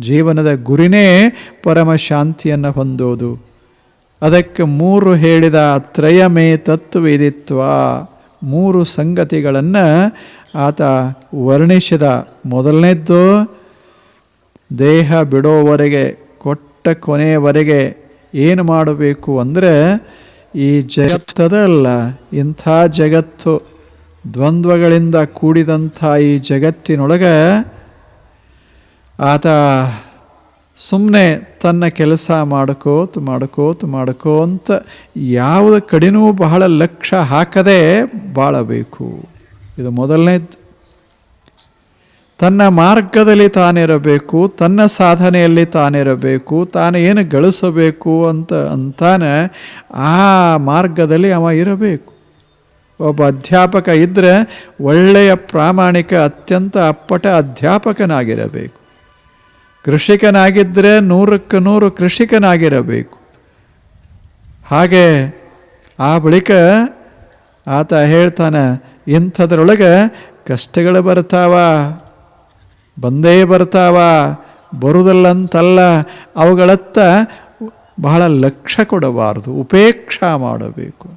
ಜೀವನದ ಗುರಿನೇ ಪರಮ ಶಾಂತಿಯನ್ನು ಹೊಂದೋದು. ಅದಕ್ಕೆ ಮೂರು ಹೇಳಿದ ತ್ರಯಮೇ ತತ್ವವೇದಿತ್ವ. ಮೂರು ಸಂಗತಿಗಳನ್ನು ಆತ ವರ್ಣಿಸಿದ. ಮೊದಲನೇದ್ದು, ದೇಹ ಬಿಡೋವರೆಗೆ, ಕೊಟ್ಟ ಕೊನೆಯವರೆಗೆ ಏನು ಮಾಡಬೇಕು ಅಂದರೆ, ಈ ಜಗತ್ತದಲ್ಲ, ಇಂಥ ಜಗತ್ತು ದ್ವಂದ್ವಗಳಿಂದ ಕೂಡಿದಂಥ ಈ ಜಗತ್ತಿನೊಳಗೆ ಆತ ಸುಮ್ಮನೆ ತನ್ನ ಕೆಲಸ ಮಾಡ್ಕೋತ ಮಾಡ್ಕೋತ ಮಾಡ್ಕೋಂತ ಯಾವುದ ಕಡೆನೂ ಬಹಳ ಲಕ್ಷ್ಯ ಹಾಕದೆ ಬಾಳಬೇಕು. ಇದು ಮೊದಲನೇದು. ತನ್ನ ಮಾರ್ಗದಲ್ಲಿ ತಾನಿರಬೇಕು, ತನ್ನ ಸಾಧನೆಯಲ್ಲಿ ತಾನಿರಬೇಕು, ತಾನು ಏನು ಗಳಿಸಬೇಕು ಅಂತ ಅಂತಾನೆ ಆ ಮಾರ್ಗದಲ್ಲಿ ಅವ ಇರಬೇಕು. ಒಬ್ಬ ಅಧ್ಯಾಪಕ ಇದ್ದರೆ ಒಳ್ಳೆಯ ಪ್ರಾಮಾಣಿಕ, ಅತ್ಯಂತ ಅಪ್ಪಟ ಅಧ್ಯಾಪಕನಾಗಿರಬೇಕು. ಕೃಷಿಕನಾಗಿದ್ದರೆ ನೂರಕ್ಕೆ ನೂರು ಕೃಷಿಕನಾಗಿರಬೇಕು. ಹಾಗೆ ಆ ಬಳಿಕ ಆತ ಹೇಳ್ತಾನೆ, ಇಂಥದ್ರೊಳಗೆ ಕಷ್ಟಗಳು ಬರ್ತಾವ, ಬಂದೇ ಬರ್ತಾವ ಬರುವುದಲ್ಲಂತಲ್ಲ ಅವುಗಳತ್ತ ಬಹಳ ಲಕ್ಷ್ಯ ಕೊಡಬಾರದು, ಉಪೇಕ್ಷಾ ಮಾಡಬೇಕು.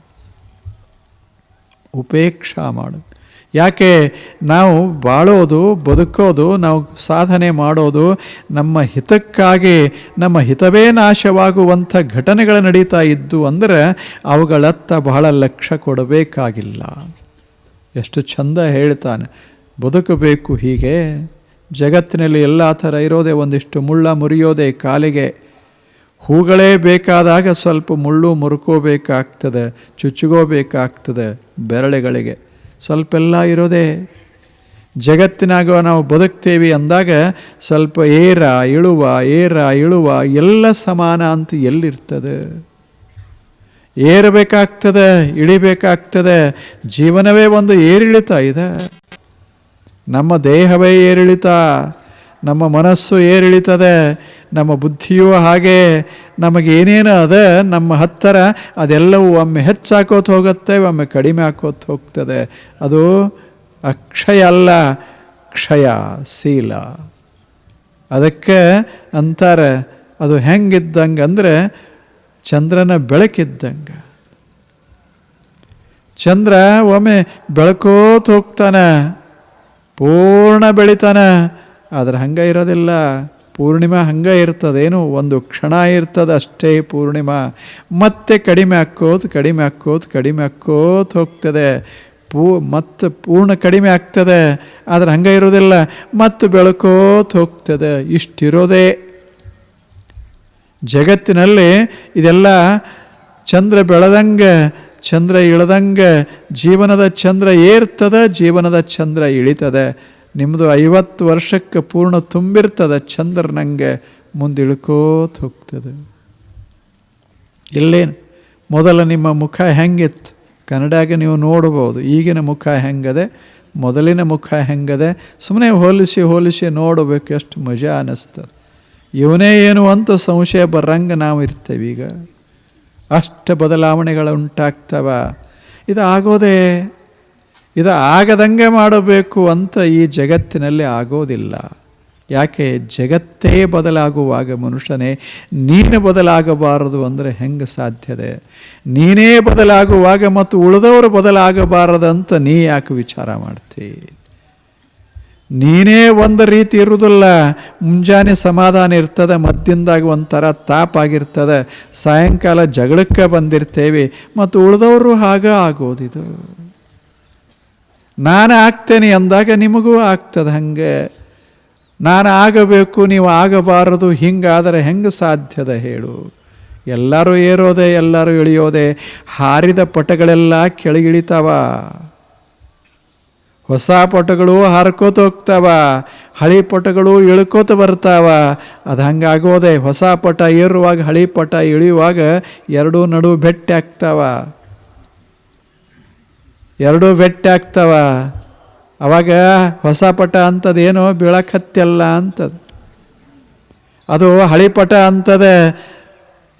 ಉಪೇಕ್ಷಾ ಮಾಡು ಯಾಕೆ ನಾವು ಬಾಳೋದು, ಬದುಕೋದು, ನಾವು ಸಾಧನೆ ಮಾಡೋದು, ನಮ್ಮ ಹಿತಕ್ಕಾಗಿ, ನಮ್ಮ ಹಿತವೇ ನಾಶವಾಗುವಂಥ ಘಟನೆಗಳು ನಡೀತಾ ಇದ್ದು ಅಂದರೆ ಅವುಗಳತ್ತ ಬಹಳ ಲಕ್ಷ್ಯ ಕೊಡಬೇಕಾಗಿಲ್ಲ. ಎಷ್ಟು ಚಂದ ಹೇಳ್ತಾನೆ, ಬದುಕಬೇಕು ಹೀಗೆ, ಜಗತ್ತಿನಲ್ಲಿ ಎಲ್ಲ ಥರ ಇರೋದೇ ಒಂದಿಷ್ಟು ಮುಳ್ಳ ಮುರಿಯೋದೇ ಕಾಲಿಗೆ. ಹೂಗಳೇ ಬೇಕಾದಾಗ ಸ್ವಲ್ಪ ಮುಳ್ಳು ಮುರುಕೋಬೇಕಾಗ್ತದೆ, ಚುಚ್ಚುಗೋಬೇಕಾಗ್ತದೆ ಬೆರಳೆಗಳಿಗೆ. ಸ್ವಲ್ಪ ಎಲ್ಲ ಇರೋದೇ ಜಗತ್ತಿನಾಗ ನಾವು ಬದುಕ್ತೇವೆ ಅಂದಾಗ ಸ್ವಲ್ಪ ಏರ, ಇಳುವ ಏರ, ಇಳುವ ಎಲ್ಲ ಸಮಾನ ಅಂತ ಎಲ್ಲಿರ್ತದೆ? ಏರಬೇಕಾಗ್ತದೆ, ಇಳಿಬೇಕಾಗ್ತದೆ, ಜೀವನವೇ ಒಂದು ಏರಿಳಿತ ಇದೆ. ನಮ್ಮ ದೇಹವೇ ಏರಿಳಿತ, ನಮ್ಮ ಮನಸ್ಸು ಏರಿಳಿತದೆ ನಮ್ಮ ಬುದ್ಧಿಯೂ ಹಾಗೆ ನಮಗೇನೇನು ಅದ ನಮ್ಮ ಹತ್ತಿರ, ಅದೆಲ್ಲವೂ ಒಮ್ಮೆ ಹೆಚ್ಚಾಕೋತ ಹೋಗುತ್ತೆ, ಒಮ್ಮೆ ಕಡಿಮೆ ಹಾಕೋತ ಹೋಗ್ತದೆ. ಅದು ಅಕ್ಷಯ ಅಲ್ಲ, ಕ್ಷಯ, ಶೀಲ. ಅದಕ್ಕೆ ಅಂತಾರೆ, ಅದು ಹೆಂಗಿದ್ದಂಗೆ ಅಂದರೆ ಚಂದ್ರನ ಬೆಳಕಿದ್ದಂಗೆ. ಚಂದ್ರ ಒಮ್ಮೆ ಬೆಳಕೋತ ಹೋಗ್ತಾನೆ, ಪೂರ್ಣ ಬೆಳಿತಾನೆ, ಆದ್ರೆ ಹಂಗೆ ಇರೋದಿಲ್ಲ. ಪೂರ್ಣಿಮಾ ಹಂಗೆ ಇರ್ತದೇನು? ಒಂದು ಕ್ಷಣ ಇರ್ತದೆ ಅಷ್ಟೇ ಪೂರ್ಣಿಮಾ. ಮತ್ತೆ ಕಡಿಮೆ ಹಾಕೋತ ಕಡಿಮೆ ಹಾಕೋತ ಕಡಿಮೆ ಹಾಕೋತ ಹೋಗ್ತದೆ. ಪೂ ಮತ್ತೆ ಪೂರ್ಣ ಕಡಿಮೆ ಆಗ್ತದೆ. ಆದರೆ ಹಂಗೆ ಇರೋದಿಲ್ಲ. ಮತ್ತೆ ಬೆಳಕೋತ ಹೋಗ್ತದೆ. ಇಷ್ಟಿರೋದೇ. ಜಗತ್ತಿನಲ್ಲಿ ಇದೆಲ್ಲ ಚಂದ್ರ ಬೆಳೆದಂಗೆ, ಚಂದ್ರ ಇಳದಂಗೆ, ಜೀವನದ ಚಂದ್ರ ಏರ್ತದೆ, ಜೀವನದ ಚಂದ್ರ ಇಳಿತದೆ. ನಿಮ್ಮದು ಐವತ್ತು ವರ್ಷಕ್ಕೆ ಪೂರ್ಣ ತುಂಬಿರ್ತದೆ ಚಂದ್ರನಂಗೆ ಮುಂದೆ ಇಳ್ಕೋತ ಹೋಗ್ತದೆ. ಇಲ್ಲೇನು? ಮೊದಲ ನಿಮ್ಮ ಮುಖ ಹೆಂಗಿತ್ತು? ಕನ್ನಡಾಗೆ ನೀವು ನೋಡ್ಬೋದು. ಈಗಿನ ಮುಖ ಹೆಂಗದೆ? ಮೊದಲಿನ ಮುಖ ಹೆಂಗದೆ? ಸುಮ್ಮನೆ ಹೋಲಿಸಿ ಹೋಲಿಸಿ ನೋಡಬೇಕು ಎಷ್ಟು ಮಜಾ ಅನ್ನಿಸ್ತದೆ ಇವನೇ ಏನು ಅಂತ ಸಂಶಯ ಬರಂಗೆ ನಾವು ಇರ್ತೇವೆ ಈಗ. ಅಷ್ಟು ಬದಲಾವಣೆಗಳು ಉಂಟಾಗ್ತವ. ಇದು ಆಗೋದೇ ಇದು ಆಗದಂಗೆ ಮಾಡಬೇಕು ಅಂತ ಈ ಜಗತ್ತಿನಲ್ಲಿ ಆಗೋದಿಲ್ಲ. ಯಾಕೆ? ಜಗತ್ತೇ ಬದಲಾಗುವಾಗ ಮನುಷ್ಯನೇ, ನೀನು ಬದಲಾಗಬಾರದು ಅಂದರೆ ಹೆಂಗೆ ಸಾಧ್ಯದೆ ನೀನೇ ಬದಲಾಗುವಾಗ ಮತ್ತು ಉಳಿದವರು ಬದಲಾಗಬಾರದಂತ ನೀ ಯಾಕೆ ವಿಚಾರ ಮಾಡ್ತಿ? ನೀನೇ ಒಂದು ರೀತಿ ಇರುವುದಿಲ್ಲ. ಮುಂಜಾನೆ ಸಮಾಧಾನ ಇರ್ತದೆ, ಮದ್ದಿಂದಾಗ ಒಂಥರ ತಾಪಾಗಿರ್ತದೆ. ಸಾಯಂಕಾಲ ಜಗಳಕ್ಕೆ ಬಂದಿರ್ತೇವೆ ಮತ್ತು ಉಳಿದವರು ಹಾಗೆ ಆಗೋದಿದು. ನಾನು ಆಗ್ತೇನೆ ಅಂದಾಗ ನಿಮಗೂ ಆಗ್ತದೆ ಹಾಗೆ. ನಾನು ಆಗಬೇಕು ನೀವು ಆಗಬಾರದು, ಹಿಂಗಾದರೆ ಹೆಂಗೆ ಸಾಧ್ಯದ ಹೇಳು. ಎಲ್ಲರೂ ಏರೋದೆ, ಎಲ್ಲರೂ ಇಳಿಯೋದೆ, ಹಾರಿದ ಪಟಗಳೆಲ್ಲ ಕೆಳಗಿಳಿತಾವ. ಹೊಸ ಪಟಗಳು ಹಾರ್ಕೋತ ಹೋಗ್ತಾವ, ಹಳಿ ಪಟಗಳು ಇಳ್ಕೋತ ಬರ್ತಾವ. ಅದು ಹಂಗಾಗೋದೆ, ಹೊಸ ಪಟ ಏರುವಾಗ, ಹಳಿ ಪಟ ಇಳಿಯುವಾಗ ಎರಡೂ ನಡು ಭೆಟ್ಟಿ ಆಗ್ತಾವ ಎರಡೂ ಬೆಟ್ಟಿ ಆಗ್ತವ. ಅವಾಗ ಹೊಸ ಪಟ ಅಂತದೇನೋ ಬೀಳಕತ್ತೆಲ್ಲ ಅಂತದ. ಅದು ಹಳಿ ಪಟ ಅಂತದೆ.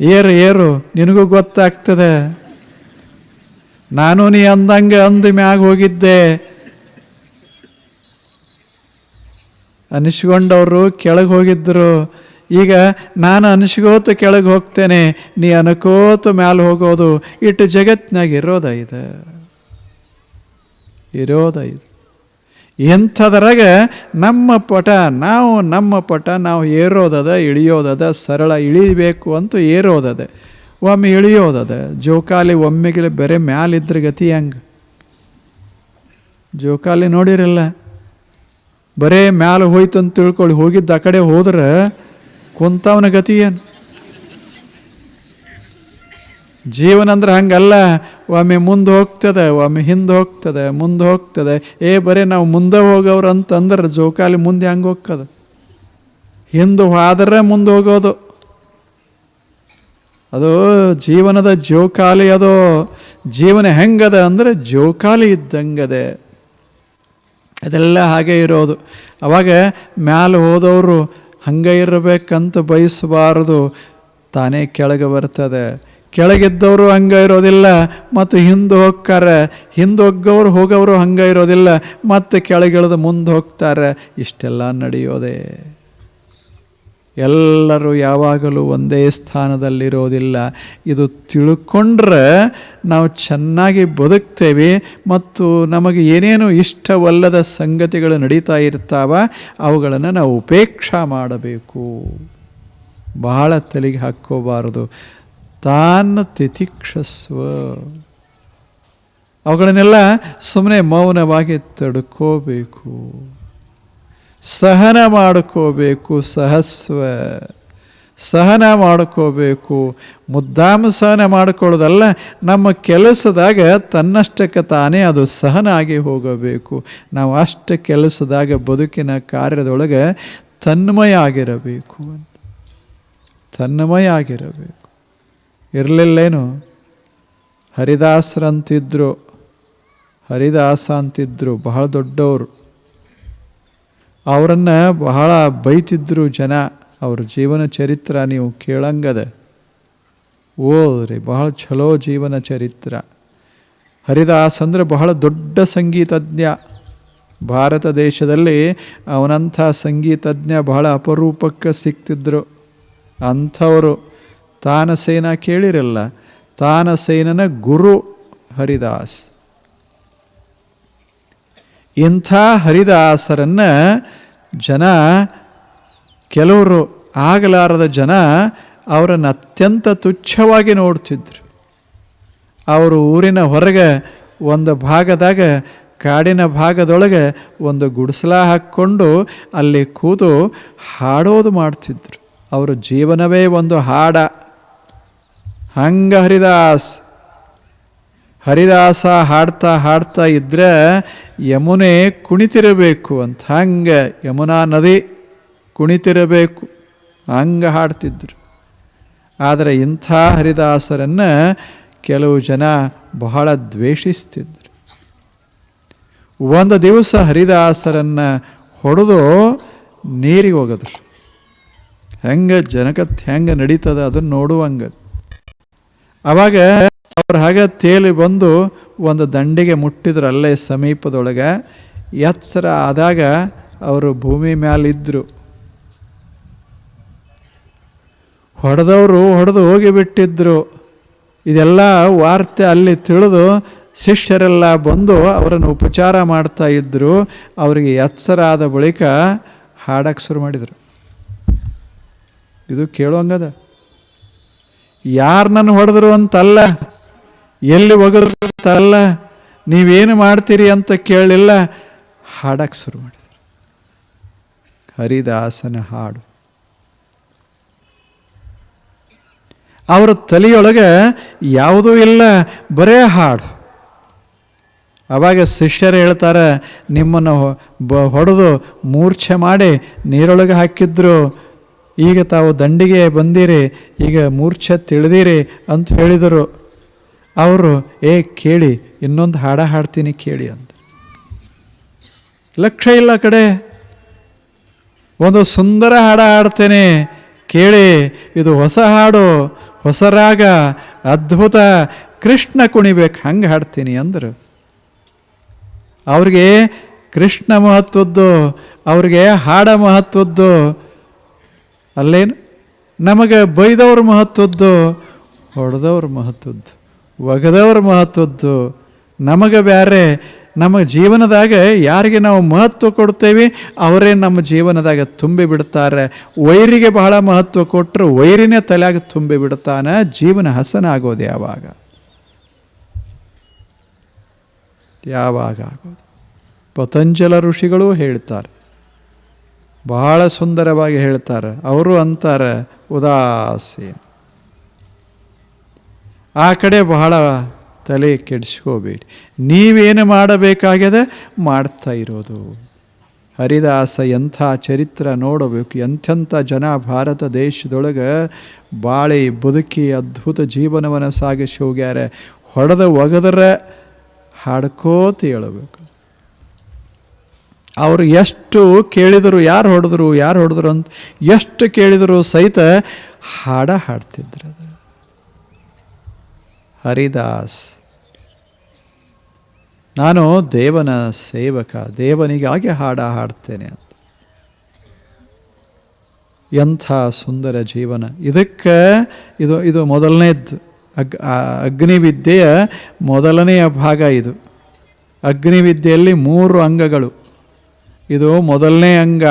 ಏರು ಏರು, ನಿನಗೂ ಗೊತ್ತಾಗ್ತದೆ. ನಾನು ನೀ ಅಂದಂಗೆ ಅಂದ ಮ್ಯಾಗ ಹೋಗಿದ್ದೆ. ಅನಿಸ್ಕೊಂಡವರು ಕೆಳಗೆ ಹೋಗಿದ್ದರು ಈಗ ನಾನು ಅನಿಸ್ಕೋತ ಕೆಳಗೆ ಹೋಗ್ತೇನೆ. ನೀ ಅನ್ಕೋತು ಮ್ಯಾಲೆ ಹೋಗೋದು. ಇಟ್ಟು ಜಗತ್ತಿನಾಗ ಇರೋದ ಇದು. ಇರೋದ ಇದು ಇಂಥದ್ರಾಗ ನಮ್ಮ ಪಟ, ನಾವು ನಮ್ಮ ಪಟ, ನಾವು ಏರೋದದ, ಇಳಿಯೋದದ, ಸರಳ ಇಳಿಬೇಕು ಅಂತ ಏರೋದದ. ಒಮ್ಮೆ ಇಳಿಯೋದದ, ಜೋಕಾಲಿ ಒಮ್ಮೆಗೆ ಬೇರೆ ಮ್ಯಾಲಿದ್ರ ಗತಿ ಹೆಂಗೆ? ಜೋಕಾಲಿ ನೋಡಿರಲ್ಲ, ಬರೇ ಮ್ಯಾಲ ಹೋಯ್ತು ಅಂತ ತಿಳ್ಕೊಳ್ಳಿ, ಹೋಗಿದ್ದ ಆ ಕಡೆ ಹೋದ್ರೆ ಕುಂತವನ ಗತಿ ಏನು? ಜೀವನ ಅಂದ್ರೆ ಹಂಗಲ್ಲ. ಒಮ್ಮೆ ಮುಂದೆ ಹೋಗ್ತದೆ, ಒಮ್ಮೆ ಹಿಂದೆ ಹೋಗ್ತದೆ, ಮುಂದೆ ಹೋಗ್ತದೆ. ಏ, ಬರೀ ನಾವು ಮುಂದೆ ಹೋಗೋರು ಅಂತಂದ್ರೆ ಜೋಕಾಲಿ ಮುಂದೆ ಹೆಂಗೆ ಹೋಗ್ತದೆ. ಹಿಂದೆ ಹೋದ್ರೆ ಮುಂದೆ ಹೋಗೋದು. ಅದು ಜೀವನದ ಜೋಕಾಲಿ ಅದು. ಜೀವನ ಹೆಂಗದ ಅಂದರೆ ಜೋಕಾಲಿ ಇದ್ದಂಗದೆ. ಅದೆಲ್ಲ ಹಾಗೆ ಇರೋದು. ಅವಾಗ ಮ್ಯಾಲೆ ಹೋದವರು ಹಂಗೆ ಇರಬೇಕಂತ ಬಯಸಬಾರದು. ತಾನೇ ಕೆಳಗೆ ಬರ್ತದೆ. ಕೆಳಗಿದ್ದವರು ಹಂಗೆ ಇರೋದಿಲ್ಲ ಮತ್ತು ಹಿಂದೆ ಹೋಗ್ತಾರೆ. ಹಿಂದೆ ಹೋಗೋರು ಹೋಗೋರು ಹಂಗೆ ಇರೋದಿಲ್ಲ ಮತ್ತು ಕೆಳಗಿಳಿದು ಮುಂದೆ ಹೋಗ್ತಾರೆ. ಇಷ್ಟೆಲ್ಲ ನಡೆಯೋದೆ. ಎಲ್ಲರೂ ಯಾವಾಗಲೂ ಒಂದೇ ಸ್ಥಾನದಲ್ಲಿರೋದಿಲ್ಲ. ಇದು ತಿಳ್ಕೊಂಡ್ರೆ ನಾವು ಚೆನ್ನಾಗಿ ಬದುಕ್ತೇವೆ ಮತ್ತು ನಮಗೆ ಏನೇನು ಇಷ್ಟವಲ್ಲದ ಸಂಗತಿಗಳು ನಡೀತಾ ಇರ್ತಾವ ಅವುಗಳನ್ನು ನಾವು ಉಪೇಕ್ಷಾ ಮಾಡಬೇಕು. ಬಹಳ ತಲೆಗೆ ಹಾಕ್ಕೋಬಾರದು. ತಾನ ತಿತಿಕ್ಷಸ್ವ ಅವುಗಳನ್ನೆಲ್ಲ ಸುಮ್ಮನೆ ಮೌನವಾಗಿ ತಡ್ಕೋಬೇಕು. ಸಹನ ಮಾಡ್ಕೋಬೇಕು ಸಹಸ್ವ. ಸಹನ ಮಾಡ್ಕೋಬೇಕು. ಮುದ್ದಾಮ ಸಹನ ಮಾಡ್ಕೊಳ್ಳೋದಲ್ಲ, ನಮ್ಮ ಕೆಲಸದಾಗ ತನ್ನಷ್ಟಕ್ಕೆ ತಾನೇ ಅದು ಸಹನ ಆಗಿ ಹೋಗಬೇಕು. ನಾವು ಅಷ್ಟು ಕೆಲಸದಾಗ ಬದುಕಿನ ಕಾರ್ಯದೊಳಗೆ ತನ್ಮಯ ಆಗಿರಬೇಕು ಅಂತ. ತನ್ಮಯ ಆಗಿರಬೇಕು. ಇರಲಿಲ್ಲೇನು? ಹರಿದಾಸರಂತಿದ್ರು ಹರಿದಾಸ ಅಂತಿದ್ರು ಬಹಳ ದೊಡ್ಡವರು. ಅವರನ್ನು ಬಹಳ ಬೈತಿದ್ರು ಜನ. ಅವ್ರ ಜೀವನ ಚರಿತ್ರ ನೀವು ಕೇಳಂಗದ. ಓದ್ರಿ, ಬಹಳ ಚಲೋ ಜೀವನ ಚರಿತ್ರ. ಹರಿದಾಸ್ ಅಂದರೆ ಬಹಳ ದೊಡ್ಡ ಸಂಗೀತಜ್ಞ. ಭಾರತ ದೇಶದಲ್ಲಿ ಅವನಂಥ ಸಂಗೀತಜ್ಞ ಬಹಳ ಅಪರೂಪಕ್ಕೆ ಸಿಕ್ತಿದ್ರು. ಅಂಥವರು. ತಾನಸೇನ ಕೇಳಿರಲ್ಲ ತಾನಸೇನನ ಗುರು ಹರಿದಾಸ್. ಇಂಥ ಹರಿದಾಸರನ್ನು ಜನ ಕೆಲವರು ಆಗಲಾರದ ಜನ ಅವರನ್ನು ಅತ್ಯಂತ ತುಚ್ಛವಾಗಿ ನೋಡ್ತಿದ್ರು. ಅವರು ಊರಿನ ಹೊರಗೆ ಒಂದು ಭಾಗದಾಗ, ಕಾಡಿನ ಭಾಗದೊಳಗೆ ಒಂದು ಗುಡಿಸಲ ಹಾಕ್ಕೊಂಡು ಅಲ್ಲಿ ಕೂತು ಹಾಡೋದು ಮಾಡ್ತಿದ್ರು. ಅವರ ಜೀವನವೇ ಒಂದು ಹಾಡ. ಹಂಗ ಹರಿದಾಸ್, ಹರಿದಾಸ ಹಾಡ್ತಾ ಹಾಡ್ತಾ ಇದ್ರೆ ಯಮುನೆ ಕುಣಿತಿರಬೇಕು ಅಂತ. ಹಂಗೆ ಯಮುನಾ ನದಿ ಕುಣಿತಿರಬೇಕು. ಹಂಗೆ ಹಾಡ್ತಿದ್ರು. ಆದರೆ ಇಂಥ ಹರಿದಾಸರನ್ನು ಕೆಲವು ಜನ ಬಹಳ ದ್ವೇಷಿಸ್ತಿದ್ರು. ಒಂದು ದಿವಸ ಹರಿದಾಸರನ್ನು ಹೊಡೆದು ನೀರಿಗೆ ಹೋಗಿದ್ರು. ಹೆಂಗೆ ಜನಕತ್ ಹೆಂಗೆ ನಡೀತದ ಅದನ್ನು ನೋಡುವಂಗ ಅವಾಗ ಅವ್ರು ಹಾಗೆ ತೇಲಿ ಬಂದು ಒಂದು ದಂಡಿಗೆ ಮುಟ್ಟಿದ್ರು ಅಲ್ಲೇ ಸಮೀಪದೊಳಗೆ. ಎತ್ತರ ಆದಾಗ ಅವರು ಭೂಮಿ ಮ್ಯಾಲಿದ್ದರು ಹೊಡೆದವರು ಹೊಡೆದು ಹೋಗಿಬಿಟ್ಟಿದ್ರು ಇದೆಲ್ಲ ವಾರ್ತೆ ಅಲ್ಲಿ ತಿಳಿದು ಶಿಷ್ಯರೆಲ್ಲ ಬಂದು ಅವರನ್ನು ಉಪಚಾರ ಮಾಡ್ತಾ ಇದ್ದರು ಅವರಿಗೆ ಎತ್ತರ ಆದ ಬಳಿಕ ಹಾಡಕ್ಕೆ ಶುರು ಮಾಡಿದರು. ಇದು ಕೇಳುವಂಗದ ಯಾರು ನನ್ನ ಹೊಡೆದ್ರು ಅಂತಲ್ಲ? ಎಲ್ಲಿ ಒಗದ್ರು ಅಂತಲ್ಲ ನೀವೇನು ಮಾಡ್ತೀರಿ ಅಂತ ಕೇಳಲಿಲ್ಲ ಹಾಡಕ್ಕೆ ಶುರು ಮಾಡಿದರು. ಹರಿದಾಸನ ಹಾಡು. ಅವರ ತಲೆಯೊಳಗೆ ಯಾವುದೂ ಇಲ್ಲ, ಬರೇ ಹಾಡು. ಅವಾಗ ಶಿಷ್ಯರು ಹೇಳ್ತಾರೆ, ನಿಮ್ಮನ್ನು ಬ, ಹೊಡೆದು ಮೂರ್ಛೆ ಮಾಡಿ ನೀರೊಳಗೆ ಹಾಕಿದ್ರು ಈಗ ತಾವು ದಂಡಿಗೆ ಬಂದಿರಿ, ಈಗ ಮೂರ್ಛೆ ತಿಳಿದಿರಿ ಅಂತ ಹೇಳಿದರು. ಅವರು, ಏ, ಕೇಳಿ, ಇನ್ನೊಂದು ಹಾಡ ಹಾಡ್ತೀನಿ ಕೇಳಿ ಅಂತ ಲಕ್ಷ್ಯ ಇಲ್ಲ ಕಡೆ, ಒಂದು ಸುಂದರ ಹಾಡ ಹಾಡ್ತೇನೆ ಕೇಳಿ, ಇದು ಹೊಸ ಹಾಡು, ಹೊಸ ರಾಗ, ಅದ್ಭುತ, ಕೃಷ್ಣ ಕುಣಿಬೇಕು, ಹಂಗೆ ಹಾಡ್ತೀನಿ ಅಂದರು. ಅವ್ರಿಗೆ ಕೃಷ್ಣ ಮಹತ್ವದ್ದು, ಅವ್ರಿಗೆ ಹಾಡ ಮಹತ್ವದ್ದು ಅಲ್ಲೇನು? ನಮಗೆ ಬೈದವ್ರ ಮಹತ್ವದ್ದು, ಹೊಡೆದವ್ರ ಮಹತ್ವದ್ದು, ಒಗದವ್ರ ಮಹತ್ವದ್ದು ನಮಗೆ ಬೇರೆ ನಮ್ಮ ಜೀವನದಾಗ ಯಾರಿಗೆ ನಾವು ಮಹತ್ವ ಕೊಡ್ತೇವೆ, ಅವರೇ ನಮ್ಮ ಜೀವನದಾಗ ತುಂಬಿ ಬಿಡ್ತಾರೆ. ವೈರಿಗೆ ಬಹಳ ಮಹತ್ವ ಕೊಟ್ಟರು ವೈರಿನೇ ತಲೆಯಾಗ ತುಂಬಿ ಬಿಡ್ತಾನೆ. ಜೀವನ ಹಸನ ಆಗೋದು ಯಾವಾಗ? ಯಾವಾಗ ಆಗೋದು? ಪತಂಜಲ ಋಷಿಗಳು ಹೇಳ್ತಾರೆ ಬಹಳ ಸುಂದರವಾಗಿ ಹೇಳ್ತಾರೆ. ಅವರು ಅಂತಾರೆ ಉದಾಸೀನ ಆ ಕಡೆ ಬಹಳ ತಲೆ ಕೆಡಿಸ್ಕೋಬೇಡಿ. ನೀವೇನು ಮಾಡಬೇಕಾಗಿದೆ ಮಾಡ್ತಾ ಇರೋದು. ಹರಿದಾಸ ಎಂಥ ಚರಿತ್ರ ನೋಡಬೇಕು. ಎಂಥೆಂಥ ಜನ ಭಾರತ ದೇಶದೊಳಗೆ ಬಾಳಿ ಬದುಕಿ ಅದ್ಭುತ ಜೀವನವನ್ನು ಸಾಗಿಸಿ ಹೋಗ್ಯಾರೆ. ಹೊಡೆದ ಒಗೆದ್ರೆ ಹಾಡ್ಕೋತ ಹೇಳಬೇಕು ಅವರು ಎಷ್ಟು ಕೇಳಿದರು, ಯಾರು ಹೊಡೆದ್ರು ಯಾರು ಹೊಡೆದ್ರು ಅಂತ ಎಷ್ಟು ಕೇಳಿದರು ಸಹಿತ ಹಾಡ ಹಾಡ್ತಿದ್ರು ಅದು. ಹರಿದಾಸ್, ನಾನು ದೇವನ ಸೇವಕ, ದೇವನಿಗಾಗಿ ಹಾಡ ಹಾಡ್ತೇನೆ ಅಂತ. ಎಂಥ ಸುಂದರ ಜೀವನ. ಇದಕ್ಕೆ ಇದು ಇದು ಮೊದಲನೇದ್ದು. ಅಗ್ ಅಗ್ನಿವಿದ್ಯೆಯ ಮೊದಲನೆಯ ಭಾಗ ಇದು. ಅಗ್ನಿವಿದ್ಯೆಯಲ್ಲಿ ಮೂರು ಅಂಗಗಳು. ಇದು ಮೊದಲನೇ ಅಂಗ.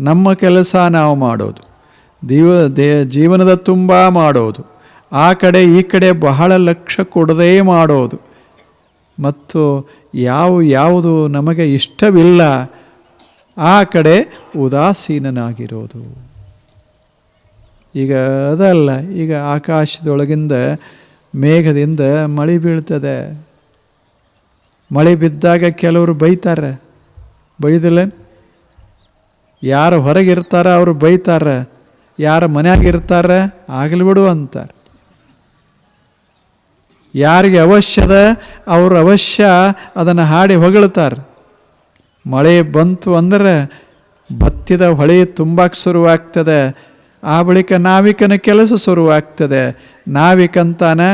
ನಮ್ಮ ಕೆಲಸ ನಾವು ಮಾಡೋದು. ದೀವ, ದೇ, ಜೀವನದ ತುಂಬ ಮಾಡೋದು. ಆ ಕಡೆ ಈ ಕಡೆ ಬಹಳ ಲಕ್ಷ್ಯ ಕೊಡದೇ ಮಾಡೋದು. ಮತ್ತು ಯಾವ, ಯಾವುದು ನಮಗೆ ಇಷ್ಟವಿಲ್ಲ, ಆ ಕಡೆ ಉದಾಸೀನನಾಗಿರೋದು. ಈಗ ಅದಲ್ಲ, ಈಗ ಆಕಾಶದೊಳಗಿಂದ, ಮೇಘದಿಂದ ಮಳೆ ಬೀಳ್ತದೆ. ಮಳೆ ಬಿದ್ದಾಗ ಕೆಲವರು ಬೈತಾರೆ. ಬೈದಿಲ್ಲ ಯಾರು ಹೊರಗಿರ್ತಾರ ಅವರು ಬೈತಾರೆ, ಯಾರು ಮನ್ಯಾಗ ಇರ್ತಾರೆ ಆಗಲಿ ಬಿಡು ಅಂತಾರೆ. ಯಾರಿಗೆ ಅವಶ್ಯದ ಅವರು ಅವಶ್ಯ ಅದನ್ನು ಹಾಡಿ ಹೊಗಳ್ತಾರೆ. ಮಳೆ ಬಂತು ಅಂದರೆ ಭತ್ತಿದ ಹೊಳೆ ತುಂಬಕ್ಕೆ ಶುರುವಾಗ್ತದೆ, ಆ ಬಳಿಕ ನಾವಿಕನ ಕೆಲಸ ಶುರುವಾಗ್ತದೆ, ನಾವಿಕಂತಾನೆ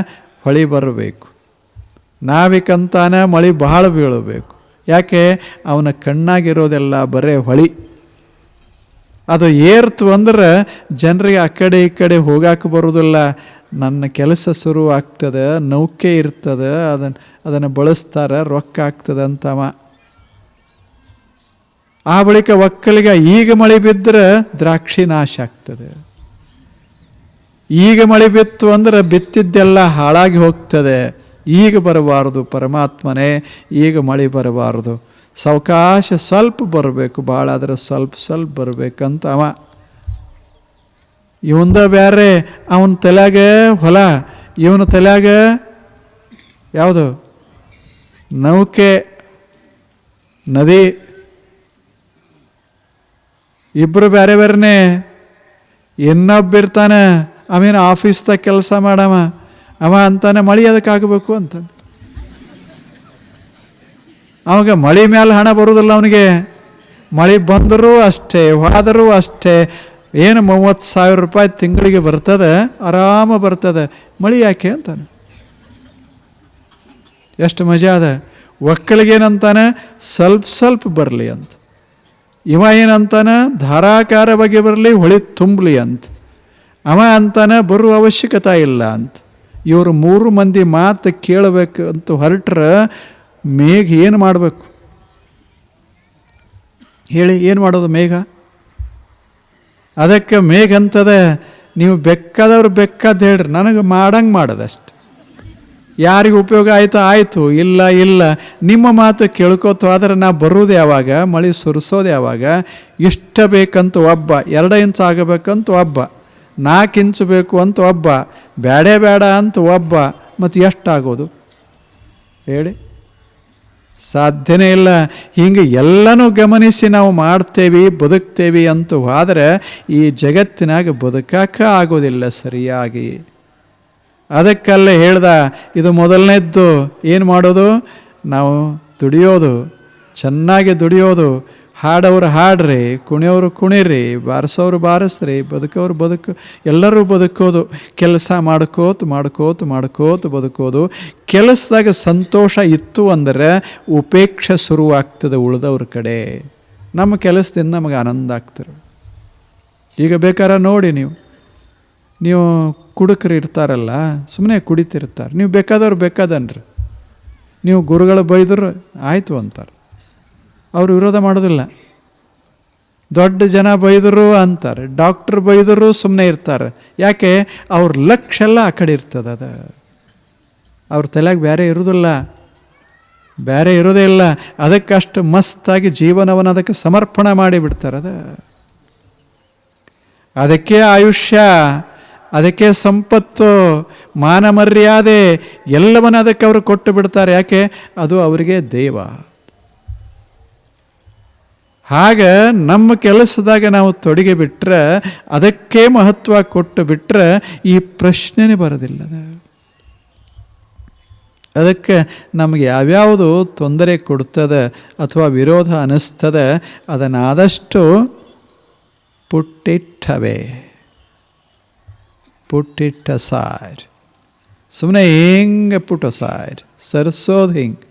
ಹೊಳೆ ಬರಬೇಕು. ನಾವಿಕಂತಾನೆ ಮಳೆ ಬಹಳ ಬೀಳಬೇಕು. ಯಾಕೆ? ಅವನ ಕಣ್ಣಾಗಿರೋದೆಲ್ಲ ಬರೇ ಹೊಳಿ. ಅದು ಏರ್ತು ಅಂದ್ರೆ ಜನರಿಗೆ ಆ ಕಡೆ ಈ ಕಡೆ ಹೋಗಾಕ ಬರೋದಿಲ್ಲ. ನನ್ನ ಕೆಲಸ ಶುರು ಆಗ್ತದೆ, ನೌಕೆ ಇರ್ತದೆ ಅದನ್ನು ಅದನ್ನು ಬಳಸ್ತಾರೆ, ರೊಕ್ಕ ಆಗ್ತದೆ ಅಂತವ. ಆ ಬಳಿಕ ಒಕ್ಕಲಿಗ ಈಗ ಮಳೆ ಬಿದ್ದರೆ ದ್ರಾಕ್ಷಿ ನಾಶ ಆಗ್ತದೆ. ಈಗ ಮಳೆ ಬಿತ್ತು ಅಂದ್ರೆ ಬಿತ್ತಿದ್ದೆಲ್ಲ ಹಾಳಾಗಿ ಹೋಗ್ತದೆ. ಈಗ ಬರಬಾರದು ಪರಮಾತ್ಮನೇ, ಈಗ ಮಳೆ ಬರಬಾರದು. ಸಾವಕಾಶ ಸ್ವಲ್ಪ ಬರಬೇಕು, ಭಾಳ ಆದರೆ ಸ್ವಲ್ಪ ಸ್ವಲ್ಪ ಬರಬೇಕಂತ ಅವ. ಇವಂದ ಬೇರೆ ಅವನ ತಲೆಯಾಗ ಹೊಲ, ಇವನ ತಲೆಯಾಗ ಯಾವುದು? ನೌಕೆ, ನದಿ. ಇಬ್ಬರು ಬೇರೆ ಬೇರೆನೆ ಇನ್ನೊಬ್ಬಿರ್ತಾನೆ ಆಮೇಲೆ ಆಫೀಸ್ದಾಗ ಕೆಲಸ ಮಾಡವ. ಅವ ಅಂತಾನೆ ಮಳೆ ಅದಕ್ಕೆ ಆಗಬೇಕು ಅಂತ ಅವಾಗ ಮಳೆ ಮೇಲೆ ಹಣ ಬರುವುದಿಲ್ಲ ಅವನಿಗೆ. ಮಳೆ ಬಂದರೂ ಅಷ್ಟೇ, ಹೋದರೂ ಅಷ್ಟೇ. ಏನು ಮೂವತ್ತು ಸಾವಿರ ರೂಪಾಯಿ ತಿಂಗಳಿಗೆ ಬರ್ತದೆ, ಆರಾಮ ಬರ್ತದೆ. ಮಳೆ ಯಾಕೆ ಅಂತಾನೆ. ಎಷ್ಟು ಮಜಾ ಅದ. ಒಕ್ಕಲಿಗೇನಂತಾನೆ, ಸ್ವಲ್ಪ ಸ್ವಲ್ಪ ಬರಲಿ ಅಂತ. ಇವ ಏನಂತಾನೆ ಧಾರಾಕಾರವಾಗಿ ಬರಲಿ, ಹೊಳಿ ತುಂಬಲಿ ಅಂತ. ಅವ ಅಂತಾನೆ, ಬರುವ ಅವಶ್ಯಕತೆ ಇಲ್ಲ ಅಂತ. ಇವರು ಮೂರು ಮಂದಿ ಮಾತು ಕೇಳಬೇಕು ಅಂತ ಹೊರಟ್ರೆ ಮೇಘ ಏನು ಮಾಡಬೇಕು? ಹೇಳಿ, ಏನು ಮಾಡೋದು ಮೇಘ? ಅದಕ್ಕೆ ಮೇಘ ಅಂತದ, ನೀವು ಬೆಕ್ಕಾದವ್ರು ಬೆಕ್ಕದ ಹೇಳ್ರಿ, ನನಗೆ ಮಾಡಂಗೆ ಮಾಡೋದಷ್ಟು. ಯಾರಿಗೆ ಉಪಯೋಗ ಆಯಿತು ಆಯಿತು, ಇಲ್ಲ ಇಲ್ಲ. ನಿಮ್ಮ ಮಾತು ಕೇಳ್ಕೋತು, ಆದರೆ ನಾ ಬರೋದು ಯಾವಾಗ? ಮಳೆ ಸುರಿಸೋದು ಯಾವಾಗ? ಇಷ್ಟ ಬೇಕಂತ ಒಬ್ಬ, ಎರಡು ಇಂಚು ಆಗಬೇಕಂತ ಒಬ್ಬ. ನಾಲ್ಕು ಕಿಂಚಬೇಕು ಬೇಕು ಅಂತ ಒಬ್ಬ ಬೇಡೇ ಬೇಡ ಅಂತ ಒಬ್ಬ, ಮತ್ತು ಎಷ್ಟಾಗೋದು? ಹೇಳಿ. ಸಾಧ್ಯನೇ ಇಲ್ಲ. ಹಿಂಗೆ ಎಲ್ಲನೂ ಗಮನಿಸಿ ನಾವು ಮಾಡ್ತೇವೆ, ಬದುಕ್ತೇವೆ ಅಂತ ಆದರೆ ಈ ಜಗತ್ತಿನಾಗ ಬದುಕಾಕ ಆಗೋದಿಲ್ಲ ಸರಿಯಾಗಿ. ಅದಕ್ಕಲ್ಲೇ ಹೇಳ್ದ, ಇದು ಮೊದಲನೇದ್ದು, ಏನು ಮಾಡೋದು? ನಾವು ದುಡಿಯೋದು, ಚೆನ್ನಾಗಿ ದುಡಿಯೋದು ಹಾಡೋರು ಹಾಡ್ರಿ ಕುಣಿಯೋರು ಕುಣಿರಿ ಬಾರಿಸೋರು ಬಾರಿಸ್ರಿ ಬದುಕೋರು ಬದುಕು, ಎಲ್ಲರೂ ಬದುಕೋದು, ಕೆಲಸ ಮಾಡ್ಕೋತ ಮಾಡ್ಕೋತ ಮಾಡ್ಕೋತ ಬದುಕೋದು. ಕೆಲಸದಾಗ ಸಂತೋಷ ಇತ್ತು ಅಂದರೆ ಉಪೇಕ್ಷೆ ಶುರುವಾಗ್ತದೆ ಉಳಿದವ್ರ ಕಡೆ. ನಮ್ಮ ಕೆಲಸದಿಂದ ನಮಗೆ ಆನಂದ ಆಗ್ತಾರೆ ಈಗ ಬೇಕಾದ್ರೆ ನೋಡಿ ನೀವು. ನೀವು ಕುಡುಕರು ಇರ್ತಾರಲ್ಲ ಸುಮ್ಮನೆ ಕುಡಿತಿರ್ತಾರೆ. ನೀವು ಬೇಕಾದವ್ರು ಬೇಕಾದನ್ರಿ. ನೀವು ಗುರುಗಳು ಬೈದರು ಆಯಿತು ಅಂತಾರೆ. ಅವರು ವಿರೋಧ ಮಾಡೋದಿಲ್ಲ. ದೊಡ್ಡ ಜನ ಬೈದರು ಅಂತಾರೆ, ಡಾಕ್ಟ್ರ್ ಬೈದರು ಸುಮ್ಮನೆ ಇರ್ತಾರೆ. ಯಾಕೆ? ಅವ್ರ ಲಕ್ಷ ಎಲ್ಲ ಆ ಕಡೆ ಇರ್ತದೆ ಅದು. ಅವ್ರ ತಲೆಯಾಗ ಬೇರೆ ಇರೋದಿಲ್ಲ ಬೇರೆ ಇರೋದೇ ಇಲ್ಲ. ಅದಕ್ಕಷ್ಟು ಮಸ್ತಾಗಿ ಜೀವನವನ್ನು ಅದಕ್ಕೆ ಸಮರ್ಪಣೆ ಮಾಡಿಬಿಡ್ತಾರೆ ಅದು. ಅದಕ್ಕೆ ಆಯುಷ್ಯ, ಅದಕ್ಕೆ ಸಂಪತ್ತು ಮಾನ ಮರ್ಯಾದೆ ಎಲ್ಲವನ್ನ ಅದಕ್ಕೆ ಅವರು ಕೊಟ್ಟು ಬಿಡ್ತಾರೆ. ಯಾಕೆ? ಅದು ಅವರಿಗೆ ದೇವ. ಹಾಗೆ ನಮ್ಮ ಕೆಲಸದಾಗ ನಾವು ತೊಡಗಿ ಬಿಟ್ಟರೆ ಅದಕ್ಕೆ ಮಹತ್ವ ಕೊಟ್ಟು ಬಿಟ್ಟರೆ ಈ ಪ್ರಶ್ನೆನೇ ಬರೋದಿಲ್ಲ ಅದಕ್ಕೆ ನಮಗೆ ಯಾವ್ಯಾವುದು ತೊಂದರೆ ಕೊಡ್ತದೆ ಅಥವಾ ವಿರೋಧ ಅನ್ನಿಸ್ತದೆ ಅದನ್ನಾದಷ್ಟು ಪುಟ್ಟಿಟ್ಟವೆ. ಪುಟ್ಟಿಟ್ಟ ಸಾರ್. ಸುಮ್ಮನೆ ಹಿಂಗೆ ಪುಟ್ಟ ಸಾರ್. ಸರಿಸೋದು ಹಿಂಗೆ.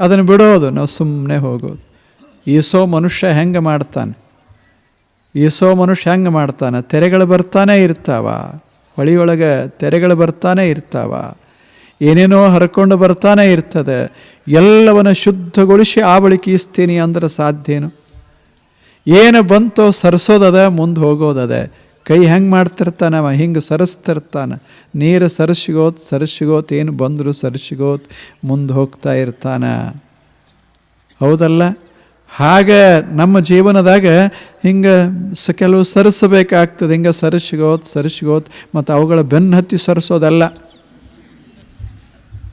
ಅದನ್ನು ಬಿಡೋದು, ನಾವು ಸುಮ್ಮನೆ ಹೋಗೋದು. ಈಸೋ ಮನುಷ್ಯ ಹೆಂಗೆ ಮಾಡ್ತಾನೆ? ಈಸೋ ಮನುಷ್ಯ ಹೆಂಗೆ ಮಾಡ್ತಾನೆ? ತೆರೆಗಳು ಬರ್ತಾನೆ ಇರ್ತಾವ. ಹೊಳಿಯೊಳಗೆ ತೆರೆಗಳು ಬರ್ತಾನೆ ಇರ್ತಾವ. ಏನೇನೋ ಹರ್ಕೊಂಡು ಬರ್ತಾನೆ ಇರ್ತದೆ. ಎಲ್ಲವನ್ನ ಶುದ್ಧಗೊಳಿಸಿ ಆ ಬಳಿಕ ಈಸ್ತೀನಿ ಅಂದ್ರೆ ಸಾಧ್ಯನು? ಏನು ಬಂತೋ ಸರಿಸೋದದ, ಮುಂದೆ ಹೋಗೋದದ. ಕೈ ಹೆಂಗೆ ಮಾಡ್ತಿರ್ತಾನೆ ಅವ? ಹಿಂಗೆ ಸರಿಸ್ತಿರ್ತಾನೆ. ನೀರು ಸರಿಸಿಗೋತ್ ಸರಿಸಿಗೋತ್, ಏನು ಬಂದರೂ ಸರಿಸಿಗೋತ್, ಮುಂದೆ ಹೋಗ್ತಾ ಇರ್ತಾನೆ. ಹೌದಲ್ಲ? ಹಾಗೆ ನಮ್ಮ ಜೀವನದಾಗ ಹಿಂಗೆ ಸ ಕೆಲವು ಸರಿಸಬೇಕಾಗ್ತದೆ. ಹಿಂಗೆ ಸರಿಸಿಗೋತ್ ಸರಿಸಿಗೋತ್, ಮತ್ತು ಅವುಗಳ ಬೆನ್ನು ಹತ್ತಿ ಸರಿಸೋದಲ್ಲ.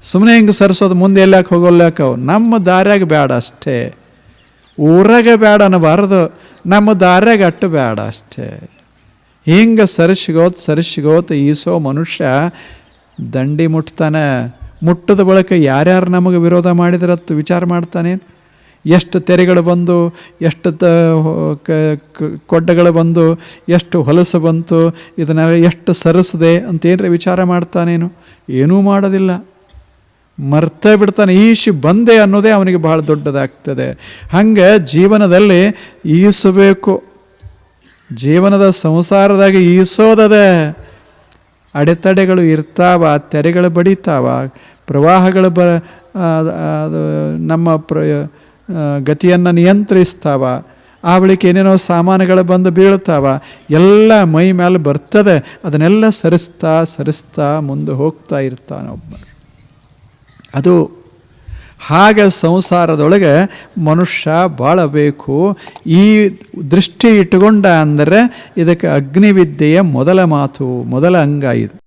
ಸುಮ್ಮನೆ ಹಿಂಗೆ ಸರಿಸೋದು ಮುಂದೆ ಎಲ್ಲಾಕೆ ಹೋಗೋಲ್ಯಾಕವು ನಮ್ಮ ದಾರ್ಯಾಗ ಬೇಡ ಅಷ್ಟೇ. ಊರಾಗೆ ಬೇಡ ಅನ್ನಬಾರ್ದು ನಮ್ಮ ದಾರ್ಯಾಗ ಅಟ್ಟು ಬೇಡ ಅಷ್ಟೇ. ಹಿಂಗೆ ಸರಿಸಿಗೋತ್ ಸರಿಸಿಗೋತ್ ಈಸೋ ಮನುಷ್ಯ ದಂಡಿ ಮುಟ್ತಾನೆ. ಮುಟ್ಟದ ಬಳಿಕ ಯಾರ್ಯಾರು ನಮಗೆ ವಿರೋಧ ಮಾಡಿದ್ರತ್ತು ವಿಚಾರ ಮಾಡ್ತಾನೆ ಎಷ್ಟು ತೆರೆಗಳು ಬಂದು, ಎಷ್ಟು ತ ಕೊಡ್ಡಗಳು ಬಂದು, ಎಷ್ಟು ಹೊಲಸು ಬಂತು, ಇದನ್ನೆಲ್ಲ ಎಷ್ಟು ಸರಿಸಿದೆ ಅಂತೇನ್ರೆ ವಿಚಾರ ಮಾಡ್ತಾನೇನು ಏನೂ ಮಾಡೋದಿಲ್ಲ. ಮರ್ತೇ ಬಿಡ್ತಾನೆ. ಈಶಿ ಬಂದೆ ಅನ್ನೋದೇ ಅವನಿಗೆ ಬಹಳ ದೊಡ್ಡದಾಗ್ತದೆ. ಹಂಗೆ ಜೀವನದಲ್ಲಿ ಈಸಬೇಕು ಜೀವನದ ಸಂಸಾರದಾಗ ಈಸೋದದೆ. ಅಡೆತಡೆಗಳು ಇರ್ತಾವ, ತೆರೆಗಳು ಬಡಿತಾವ, ಪ್ರವಾಹಗಳು ಬ ಅದು ನಮ್ಮ ಪ್ರ ಗತಿಯನ್ನು ನಿಯಂತ್ರಿಸ್ತಾವ. ಆ ಬಳಿಕ ಏನೇನೋ ಸಾಮಾನುಗಳು ಬಂದು ಬೀಳ್ತಾವ. ಎಲ್ಲ ಮೈ ಮೇಲೆ ಬರ್ತದೆ. ಅದನ್ನೆಲ್ಲ ಸರಿಸ್ತಾ ಸರಿಸ್ತಾ ಮುಂದೆ ಹೋಗ್ತಾ ಇರ್ತಾನೆ ಒಬ್ಬ. ಅದು ಹಾಗೆ ಸಂಸಾರದೊಳಗೆ ಮನುಷ್ಯ ಬಾಳಬೇಕು. ಈ ದೃಷ್ಟಿ ಇಟ್ಟುಕೊಂಡ ಅಂದರೆ ಇದಕ್ಕೆ ಅಗ್ನಿವಿದ್ಯೆಯ ಮೊದಲ ಮಾತು, ಮೊದಲ ಅಂಗ ಇದು.